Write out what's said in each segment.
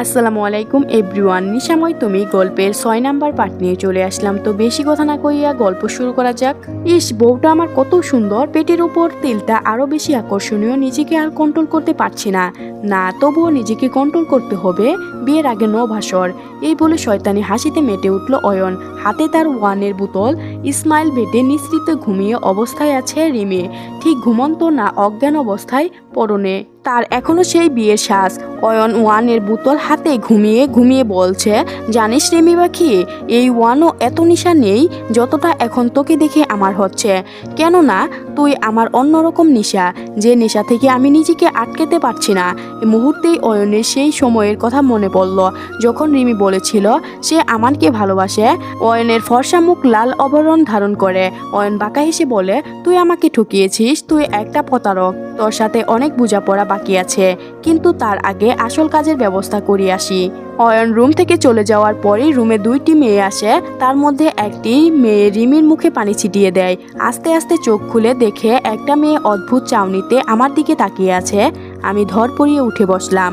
আসসালামু আলাইকুম এভরিওয়ান, নিশাময় তুমি গল্পের ছয় নাম্বার পার্ট নিয়ে চলে আসলাম। তো বেশি কথা না কইয়া গল্প শুরু করা যাক। ইস, বউটা আমার কত সুন্দর। পেটের উপর তেলটা আরও বেশি আকর্ষণীয়, নিজেকে আর কন্ট্রোল করতে পারছি না। না, তবুও নিজেকে কন্ট্রোল করতে হবে। বিয়ের আগে ন ভাসর। এই বলে শয়তানি হাসিতে মেটে উঠল অয়ন। হাতে তার ওয়ানের বোতল, ইসমাইল বেটে নিঃসৃত ঘুমিয়ে অবস্থায় আছে রিমে। ঠিক ঘুমন্ত না অজ্ঞান অবস্থায় পরনে। তার এখনও সেই বিয়ের শ্বাস অয়ন ওয়ানের বোতল হাতে ঘুমিয়ে ঘুমিয়ে বলছে, জানিস রেমি পাখি, এই ওয়ানও এত নিশা নেই যতটা এখন তোকে দেখে আমার হচ্ছে। কেননা, তুই আমার অন্যরকম নিশা, যে নেশা থেকে আমি নিজেকে আটকেতে পারছি না। মুহূর্তেই অয়নের সেই সময়ের কথা মনে পড়ল। যখন রিমি বলেছিল, সে আমানকে ভালোবাসে? অয়নের ফর্সা মুখ লাল অবরণ ধারণ করে। অয়ন বাঁকা হেসে বলে, তুই আমাকে ঠকিয়েছিস, তুই একটা প্রতারক। তোর সাথে অনেক বোঝাপড়া বাকি আছে, কিন্তু তার আগে আসল কাজের ব্যবস্থা করি আসি। অয়ন রুম থেকে চলে যাওয়ার পরেই রুমে দুইটি মেয়ে আসে, তার মধ্যে একটি মেয়ে রিমির মুখে পানি ছিটিয়ে দেয়। আস্তে আস্তে চোখ খুলে দেখে একটা মেয়ে অদ্ভুত চাউনিতে আমার দিকে তাকিয়ে আছে। আমি ধর পড়িয়ে উঠে বসলাম।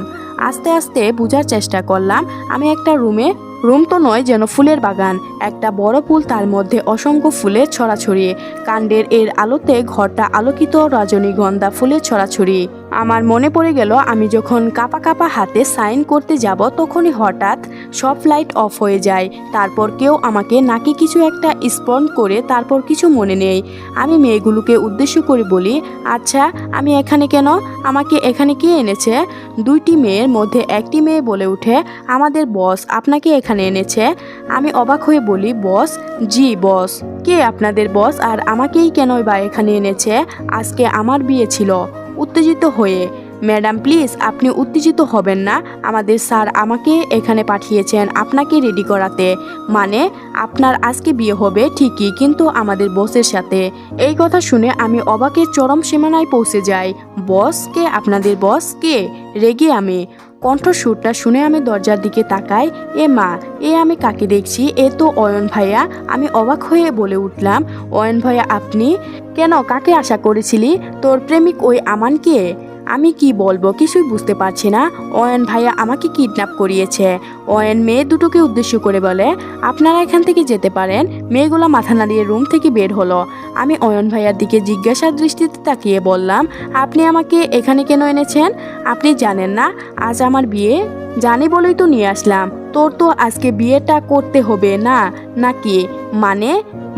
আস্তে আস্তে বোঝার চেষ্টা করলাম, আমি একটা রুমে, রুম তো নয় যেন ফুলের বাগান, একটা বড় ফুল তার মধ্যে অসংখ্য ফুলের ছড়াছড়ি। কাণ্ডের এর আলোতে ঘরটা আলোকিত রজনীগন্ধা ফুলের ছড়াছড়ি। আমার মনে পড়ে গেল আমি যখন কাপা কাপা হাতে সাইন করতে যাব তখনই হঠাৎ সব লাইট অফ হয়ে যায়। তারপর কেউ আমাকে নাকি কিছু একটা স্পন করে তারপর কিছু মনে নেই। আমি মেয়েগুলোকে উদ্দেশ্য করে বলি আচ্ছা আমি এখানে কেন? আমাকে এখানে কে এনেছে? দুইটি মেয়ের মধ্যে একটি মেয়ে বলে উঠে আমাদের বস আপনাকে এখানে এনেছে। আমি অবাক হয়ে বলি, বস? জি, বস। কে আপনাদের বস? আর আমাকেই কেন বা এখানে এনেছে? আজকে আমার বিয়ে ছিল। উত্তেজিত হয়ে, ম্যাডাম, প্লিজ, আপনি উত্তেজিত হবেন না। আমাদের স্যার আমাকে এখানে পাঠিয়েছেন আপনাকে রেডি করাতে। মানে আপনার আজকে বিয়ে হবে, ঠিকই, কিন্তু আমাদের বসের সাথে। এই কথা শুনে আমি অবাকের চরম সীমানায় পৌঁছে যাই। বসকে আপনাদের বস কে? রেগে আমি। কণ্ঠস্বরটা শুনে আমি দরজার দিকে তাকাই। এ মা, এ আমি কাকে দেখছি? এ তো অয়ন ভাইয়া। আমি অবাক হয়ে বলে উঠলাম, অয়ন ভাইয়া, আপনি? কেন, কাকে আশা করেছিলি? তোর প্রেমিক ওই আমানকে আমি কি বলব কিছুই বুঝতে পারছি না। অয়ন ভাইয়া আমাকে কিডন্যাপ করিয়েছে। অয়ন মেয়ে দুটোকে উদ্দেশ্য করে বলে, আপনারা এখান থেকে যেতে পারেন। মেয়েগুলো মাথা নাড়িয়ে রুম থেকে বের হলো। আমি অয়ন ভাইয়ার দিকে জিজ্ঞাসার দৃষ্টিতে তাকিয়ে বললাম, আপনি আমাকে এখানে কেন এনেছেন? আপনি জানেন না, আজ আমার বিয়ে। জানি বলেই তো নিয়ে আসলাম। তোর তো আজকে বিয়েটা করতে হবে না, নাকি? মানে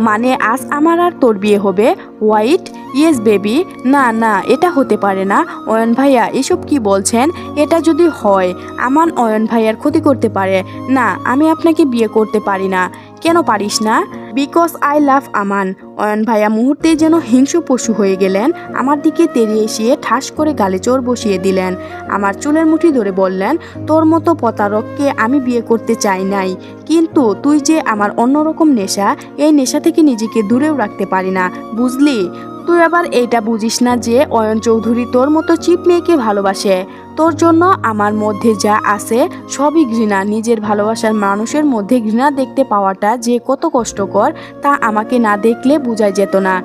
মানে আজ আমার আর তোর বিয়ে হবে। হোয়াইট ইয়েস বেবি না না, এটা হতে পারে না। অয়ন ভাইয়া, এসব কি বলছেন? এটা যদি হয়, আমার অয়ন ভাইয়ার ক্ষতি করতে পারে। না, আমি আপনাকে বিয়ে করতে পারি না। কেন পারিস না? Because I love Aman Ayan ভাইয়া মুহূর্তেই যেন হিংস্র পশু হয়ে গেলেন। আমার দিকে তেড়িয়ে এসে ঠাস করে গালে চোর বসিয়ে দিলেন। আমার চুলের মুঠি ধরে বললেন, তোর মতো প্রতারককে আমি বিয়ে করতে চাই নাই। কিন্তু তুই যে আমার অন্যরকম নেশা, এই নেশা থেকে নিজেকে দূরেও রাখতে পারি না, বুঝলি? তুই আবার এইটা বুঝিস না যে অয়ন চৌধুরী তোর মতো চিপ মেয়েকে ভালোবাসে। তোর জন্য আমার মধ্যে যা আছে, সবই ঘৃণা। নিজের ভালোবাসার মানুষের মধ্যে ঘৃণা দেখতে পাওয়াটা যে কত কষ্টকর, তা আমাকে না দেখলে বোঝাই যেত না।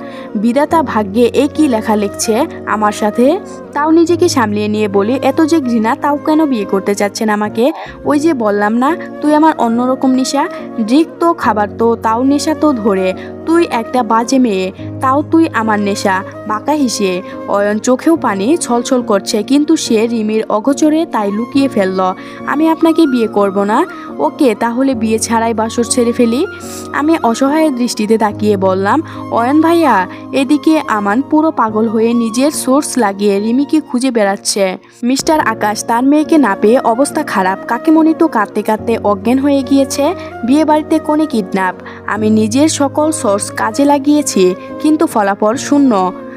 বিধাতা ভাগ্যে এ কি লেখা লিখছে আমার সাথে? তাও নিজেকে সামলিয়ে নিয়ে বলি, এত যে ঘৃণা, তাও কেন বিয়ে করতে চাচ্ছেন আমাকে? ওই যে বললাম না, তুই আমার অন্যরকম নেশা? ড্রিক তো, খাবার তো, তাও নেশা তো ধরে। তুই একটা বাজে মেয়ে, তাও তুই আমার নেশা, বাঁকা হিসে। অয়ন চোখেও পানি ছলছল করছে, কিন্তু সে রিমির অগোচরে তাই লুকিয়ে ফেলল। আমি আপনাকে বিয়ে করব না। ওকে, তাহলে বিয়ে ছাড়াই বাসর ছেড়ে ফেলি। আমি অসহায়ের দৃষ্টিতে তাকিয়ে বললাম, অয়ন ভাইয়া, এদিকে আমান পুরো পাগল হয়ে নিজের সোর্স লাগিয়ে রিমিকে খুঁজে বেড়াচ্ছে। মিস্টার আকাশ তার মেয়েকে না পেয়ে অবস্থা খারাপ। কাকিমণি তো কাঁদতে কাঁদতে অজ্ঞান হয়ে গিয়েছে। বিয়ে বাড়িতে কোনে কিডন্যাপ? আমি নিজের সকল সোর্স কাজে লাগিয়েছি, কিন্তু ফলাফল শূন্য।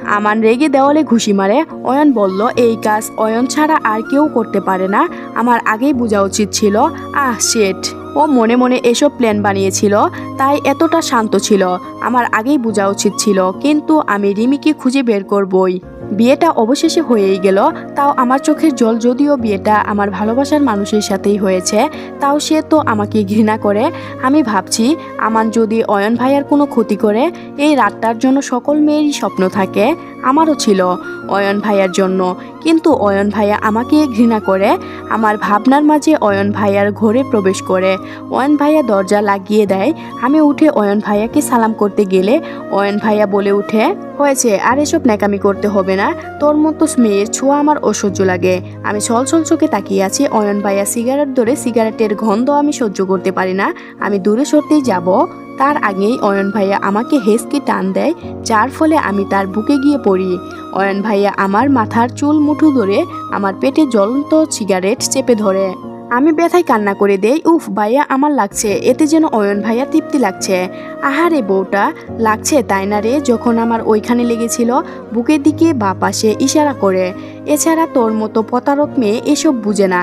আমান রেগে দেওয়ালে ঘুষি মারে। অয়ন বলল, এই কাজ অয়ন ছাড়া আর কেউ করতে পারে না। আমার আগেই বোঝা উচিত ছিল। আহ, শেট। ও মনে মনে এসব প্ল্যান বানিয়েছিল। তাই এতটা শান্ত ছিল। আমার আগেই বোঝা উচিত ছিল, কিন্তু আমি রিমিকে খুঁজে বের করবই। বিয়েটা অবশেষে হয়েই গেল। তাও আমার চোখের জল যদিও বিয়েটা আমার ভালোবাসার মানুষের সাথেই হয়েছে, তাও সে তো আমাকে ঘৃণা করে। আমি ভাবছি আমার যদি অয়ন ভাইয়ার কোনো ক্ষতি করে, এই রাতটার জন্য সকল মেয়েরই স্বপ্ন থাকে। আমারও ছিল অয়ন ভাইয়ার জন্য। কিন্তু অয়ন ভাইয়া আমাকে ঘৃণা করে, আমার ভাবনার মাঝে অয়ন ভাইয়ার ঘরে প্রবেশ করে। অয়ন ভাইয়া দরজা লাগিয়ে দেয়, আমি উঠে অয়ন ভাইয়াকে সালাম করতে গেলে অয়ন ভাইয়া বলে উঠে, হয়েছে, আর এসব ন্যাকামি করতে হবে না। তোর মতো মেয়ের ছোঁয়া আমার অসহ্য লাগে। আমি ছল ছল চোখে তাকিয়ে আছি। অয়ন ভাইয়া সিগারেট ধরে সিগারেটের গন্ধ আমি সহ্য করতে পারি না। আমি দূরে সরতেই যাব। তার আগেই অয়ন ভাইয়া আমাকে হেসকে টান দেয়, যার ফলে আমি তার বুকে গিয়ে পড়ি। অয়ন ভাইয়া আমার মাথার চুল মুঠু ধরে আমার পেটে জ্বলন্ত সিগারেট চেপে ধরে। আমি ব্যথায় কান্না করে দেই, উফ, ভাইয়া আমার লাগছে, এতে যেন অয়ন ভাইয়া তৃপ্তি লাগছে। আহারে বউটা, লাগছে তাই না রে, যখন আমার ওইখানে লেগেছিল, বুকের দিকে বা পাশে ইশারা করে। এছাড়া তোর মতো প্রতারক মেয়ে এসব বুঝে না।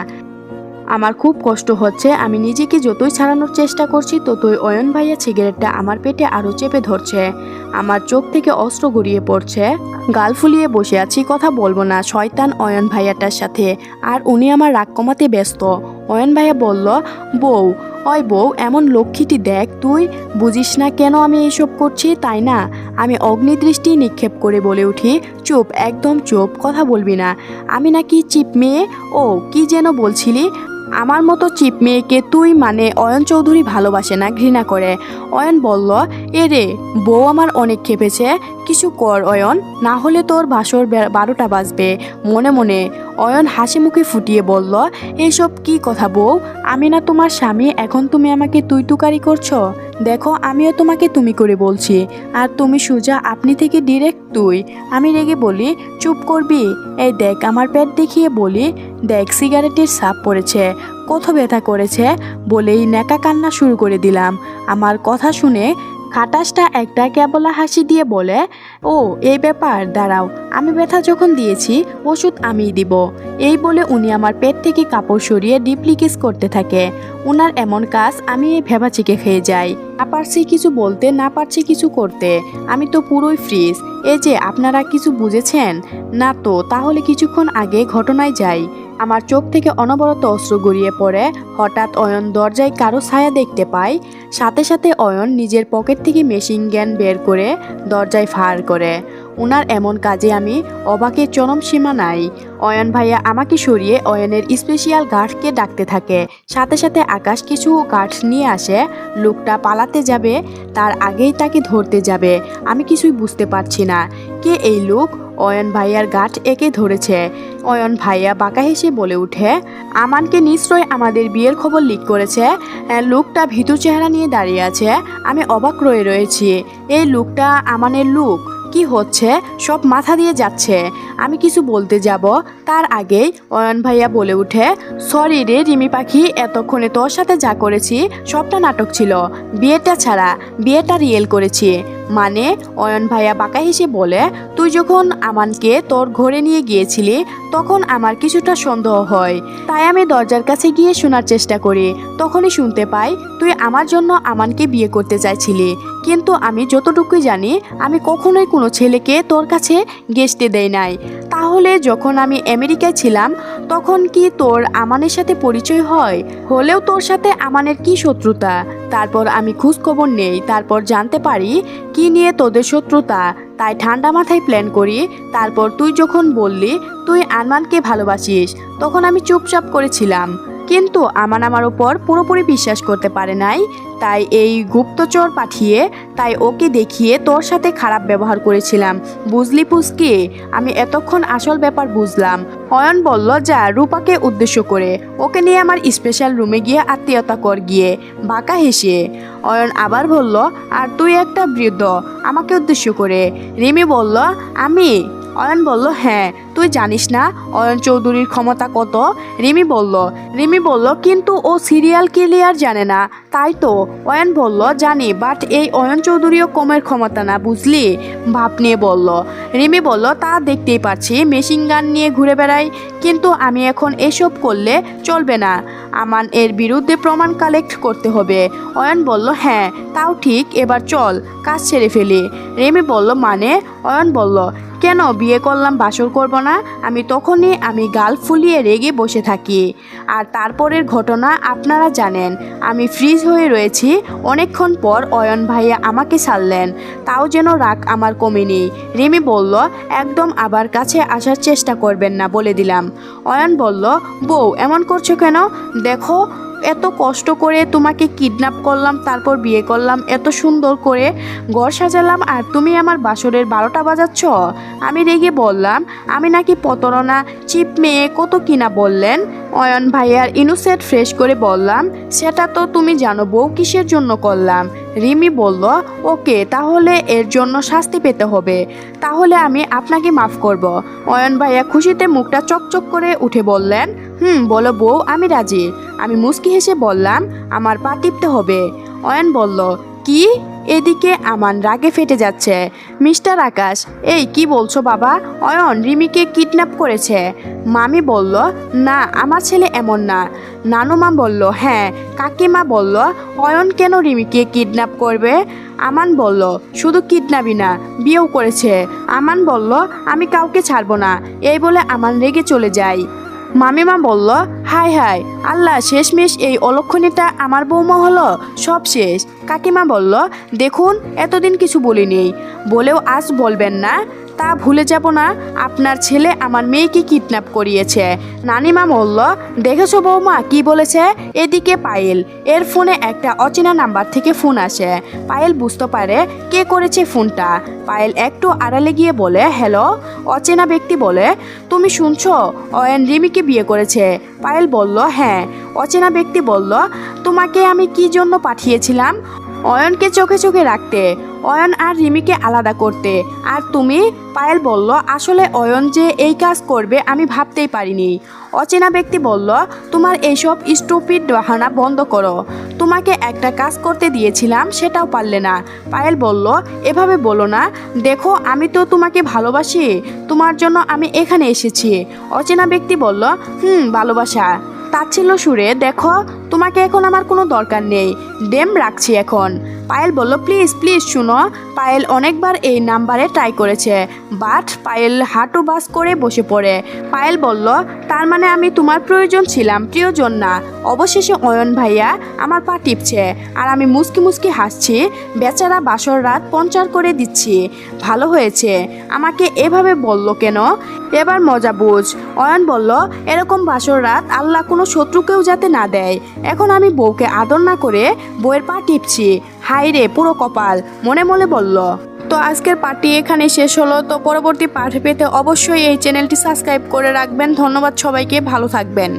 আমার খুব কষ্ট হচ্ছে, আমি নিজেকে যতই ছাড়ানোর চেষ্টা করছি, ততই অয়ন ভাইয়া সিগারেটটা আমার পেটে আরও চেপে ধরছে। আমার চোখ থেকে অস্ত্র গড়িয়ে পড়ছে। গাল ফুলিয়ে বসে আছি, কথা বলব না, শয়তান অয়ন ভাইয়াটার সাথে। আর উনি আমার রাগ কমাতে ব্যস্ত। অয়ন ভাইয়া বলল, বউ, ওই বউ, এমন লক্ষ্মীটি দেখ, তুই বুঝিস না কেন আমি এইসব করছি, তাই না? আমি অগ্নিদৃষ্টি নিক্ষেপ করে বলে উঠি, চুপ, একদম চুপ, কথা বলবি না। আমি নাকি চিপ মেয়ে? ও, কি যেন বলছিলি? আমার মতো চিপ মেয়েকে তুই মানে অয়ন চৌধুরী ভালোবাসে না, ঘৃণা করে। অয়ন বলল, এ রে, বউ আমার অনেক খেপেছে। কিছু কর অয়ন, না হলে তোর বাসর বারোটা বাজবে। মনে মনে অয়ন হাসি মুখে ফুটিয়ে বলল এইসব কি কথা বউ? আমি না তোমার স্বামী, এখন তুমি আমাকে তুই তুকারি করছ? দেখো, আমিও তোমাকে তুমি করে বলছি। আর তুমি সুজা, আপনি থেকে ডিরেক্ট তুই। আমি রেগে বলি, চুপ করবি? এই দেখ, আমার পেট দেখিয়ে বলি, দেখ সিগারেটের সাপ পড়েছে, কত ব্যথা করেছে, বলেই ন্যাকা কান্না শুরু করে দিলাম। আমার কথা শুনে খাটাসটা একটা ক্যাবলা হাসি দিয়ে বলে, ও, এই ব্যাপার, দাঁড়াও, আমি ব্যথা যখন দিয়েছি, ওষুধ আমিই দিব। এই বলে উনি আমার পেট থেকে কাপড় সরিয়ে ডিপ্লিকেস করতে থাকে। উনার এমন কাজ আমি এই ভেবাচিকে খেয়ে যাই। না পারছি কিছু বলতে, না পারছি কিছু করতে। আমি তো পুরোই ফ্রিজ এই যে, আপনারা কিছু বুঝেছেন? না তো, তাহলে কিছুক্ষণ আগে ঘটনায় যাই। আমার চোখ থেকে অনবরত অস্ত্র গড়িয়ে পড়ে। হঠাৎ অয়ন দরজায় কারও ছায়া দেখতে পায়। সাথে সাথে অয়ন নিজের পকেট থেকে মেশিন গ্যান বের করে দরজায় ফায়ার করে। উনার এমন কাজে আমি অবাকের চরম সীমা নাই। অয়ন ভাইয়া আমাকে সরিয়ে অয়নের স্পেশিয়াল গার্ডকে ডাকতে থাকে। সাথে সাথে আকাশ কিছু গার্ড নিয়ে আসে। লোকটা পালাতে যাবে, তার আগেই তাকে ধরতে যাবে। আমি কিছুই বুঝতে পারছি না। কে এই লোক? অয়ন ভাইয়ার গাঠ একে ধরেছে। অয়ন ভাইয়া বাঁকা হেসে বলে উঠে আমানকে নিশ্চয় আমাদের বিয়ের খবর লিক করেছে। লোকটা ভীতু চেহারা নিয়ে দাঁড়িয়ে আছে। আমি অবাক রয়ে রয়েছি। এই লোকটা আমানের লুক। কি হচ্ছে? সব মাথা দিয়ে যাচ্ছে। আমি কিছু বলতে যাব। তার আগেই অয়ন ভাইয়া বলে উঠে সরি রে রিমি পাখি, এতক্ষণে তোর সাথে যা করেছি, সবটা নাটক ছিল। বিয়েটা ছাড়া, বিয়েটা রিয়েল করেছি। মানে অয়ন ভাইয়া বাঁকা হেসে বলে, তুই যখন আমানকে তোর ঘরে নিয়ে গিয়েছিলি, তখন আমার কিছুটা সন্দেহ হয়। তাই আমি দরজার কাছে গিয়ে শোনার চেষ্টা করি। তখনই শুনতে পাই, তুই আমার জন্য আমানকে বিয়ে করতে চাইছিলি। কিন্তু আমি যতটুকুই জানি, আমি কখনোই কোনো ছেলেকে তোর কাছে গেস্টে দেই নাই। তাহলে যখন আমি আমেরিকায় ছিলাম, তখন কি তোর আমানের সাথে পরিচয় হয়? হলেও তোর সাথে আমানের কি শত্রুতা? তারপর আমি খোঁজ খবর নেই। তারপর জানতে পারি কি নিয়ে তোদের শত্রুতা। তাই ঠান্ডা মাথায় প্ল্যান করি। তারপর তুই যখন বললি, তুই আনমানকে ভালোবাসিস, তখন আমি চুপচাপ করেছিলাম। কিন্তু আমান আমার ওপর পুরোপুরি বিশ্বাস করতে পারে নাই। তাই এই গুপ্তচর পাঠিয়ে তাই ওকে দেখিয়ে তোর সাথে খারাপ ব্যবহার করেছিলাম। বুঝলি পুস্কি আমি এতক্ষণ আসল ব্যাপার বুঝলাম। অয়ন বলল, যা, রূপাকে উদ্দেশ্য করে। ওকে নিয়ে আমার স্পেশাল রুমে গিয়ে আত্মীয়তা কর গিয়ে। বাঁকা হেসে। অয়ন আবার বলল, আর তুই একটা বৃদ্ধ, আমাকে উদ্দেশ্য করে। রিমি বলল, আমি? অয়ন বলল হ্যাঁ তুই জানিস না অয়ন চৌধুরীর ক্ষমতা কত? রিমি বলল রিমি বলল, কিন্তু ও সিরিয়াল কিলিয়ার জানে না। তাই তো, অয়ন বলল, জানি বাট এই অয়ন চৌধুরীও কমের ক্ষমতা না, বুঝলি? ভাব নিয়ে বলল। রিমি বলল, তা দেখতেই পাচ্ছি, মেশিন গান নিয়ে ঘুরে বেড়াই, কিন্তু আমি এখন এসব করলে চলবে না। আমান এর বিরুদ্ধে প্রমাণ কালেক্ট করতে হবে। অয়ন বলল হ্যাঁ তাও ঠিক, এবার চল, কাজ ছেড়ে ফেলি। রেমি বলল মানে? অয়ন বলল, কেন, বিয়ে করলাম, বাসর করব না? আমি তখনই আমি গাল ফুলিয়ে রেগে বসে থাকি। আর তারপরের ঘটনা আপনারা জানেন। আমি ফ্রিজ হয়ে রয়েছি। অনেকক্ষণ পর অয়ন ভাইয়া আমাকে ছাড়লেন। তাও যেন রাগ আমার কমেনি। রিমি বলল, একদম আবার কাছে আসার চেষ্টা করবেন না, বলে দিলাম। অয়ন বলল, বউ, এমন করছ কেন? দেখো এত কষ্ট করে তোমাকে কিডন্যাপ করলাম, তারপর বিয়ে করলাম, এত সুন্দর করে ঘর সাজালাম আর তুমি আমার বাসরের বারোটা বাজাচ্ছ? আমি রেগে বললাম, আমি নাকি প্রতারণা, চিপ মেয়ে, কত কিনা বললেন? অয়ন ভাইয়ার ইনুসেট ফ্রেশ করে বললাম, সেটা তো তুমি জানো, বউ কিসের জন্য করলাম? রিমি বলল, ওকে, তাহলে এর জন্য শাস্তি পেতে হবে। তাহলে আমি আপনাকে মাফ করব। অয়ন ভাইয়া খুশিতে মুখটা চকচক করে উঠে বললেন, হুম, বলো বউ, আমি রাজি। আমি মুস্কি হেসে বললাম, আমার পা টিপতে হবে। অয়ন বলল, কি? এদিকে আমান রাগে ফেটে যাচ্ছে। মিস্টার আকাশ, এই, কি বলছো বাবা? অয়ন, রিমিকে কিডন্যাপ করেছে। মামি বলল, না, আমার ছেলে এমন না। নানুমা বলল হ্যাঁ। কাকিমা বলল, অয়ন কেন রিমিকে কিডন্যাপ করবে? আমান বলল, শুধু কিডন্যাপই না, বিয়েও করেছে। আমান বলল, আমি কাউকে ছাড়বো না। এই বলে আমান রেগে চলে যায়। মামিমা বলল, হাই হাই, আল্লাহ, শেষমেশ এই অলক্ষণীটা আমার বৌমা হলো, সব শেষ। কাকিমা বলল, দেখুন, এতদিন কিছু বলিনি। বলেও আজ বলবেন না। তা ভুলে যাব না, আপনার ছেলে আমার মেয়েকে কিডন্যাপ করিয়েছে। নানিমা বলল দেখেছ বৌমা, কি বলেছে? এদিকে পায়েল, এর ফোনে একটা অচেনা নাম্বার থেকে ফোন আসে। পায়েল বুঝতে পারে কে করেছে ফোনটা। পায়েল একটু আড়ালে গিয়ে বলে, হ্যালো? অচেনা ব্যক্তি বলে, তুমি শুনছো? অয়ন রিমিকে বিয়ে করেছে। পায়েল বলল হ্যাঁ। অচেনা ব্যক্তি বলল, তোমাকে আমি কি জন্য পাঠিয়েছিলাম? অয়নকে চোখে চোখে রাখতে অয়ন আর রিমিকে আলাদা করতে। আর তুমি, পায়েল বলল, আসলে অয়ন যে এই কাজ করবে আমি ভাবতেই পারিনি। অচেনা ব্যক্তি বলল, তোমার এইসব স্টুপিড বাহানা বন্ধ করো। তোমাকে একটা কাজ করতে দিয়েছিলাম, সেটাও পারলে না। পায়েল বলল, এভাবে বলো না। দেখো, আমি তো তোমাকে ভালোবাসি। তোমার জন্য আমি এখানে এসেছি। অচেনা ব্যক্তি বলল, হুম, ভালোবাসা। তাচ্ছিল্য সুরে, দেখো তোমাকে এখন আমার কোনো দরকার নেই। ডেম রাখছি এখন। পায়েল বলল, প্লিজ প্লিজ শুনো। পায়েল অনেকবার এই নাম্বারে ট্রাই করেছে। বাট পায়েল হাঁটু বাস করে বসে পড়ে। পায়েল বলল, তার মানে আমি তোমার প্রয়োজন ছিলাম, প্রিয়জন না। অবশেষে অয়ন ভাইয়া আমার পা টিপছে। আর আমি মুসকি মুসকি হাসছি। বেচারা বাসর রাত পঞ্চার করে দিচ্ছি। ভালো হয়েছে। আমাকে এভাবে বলল কেন? এবার মজা বুঝ। অয়ন বলল, এরকম বাসর রাত আল্লাহ কোনো শত্রুকেও যাতে না দেয়। এখন আমি বউকে আদর না করে বউয়ের পা টিপছি। হাই রে, পুরো কপাল, মনে মনে বলল। তো আজকের পার্টি এখানে শেষ হলো। তো পরবর্তী পার্টি পেতে অবশ্যই এই চ্যানেলটি সাবস্ক্রাইব করে রাখবেন। ধন্যবাদ সবাইকে, ভালো থাকবেন।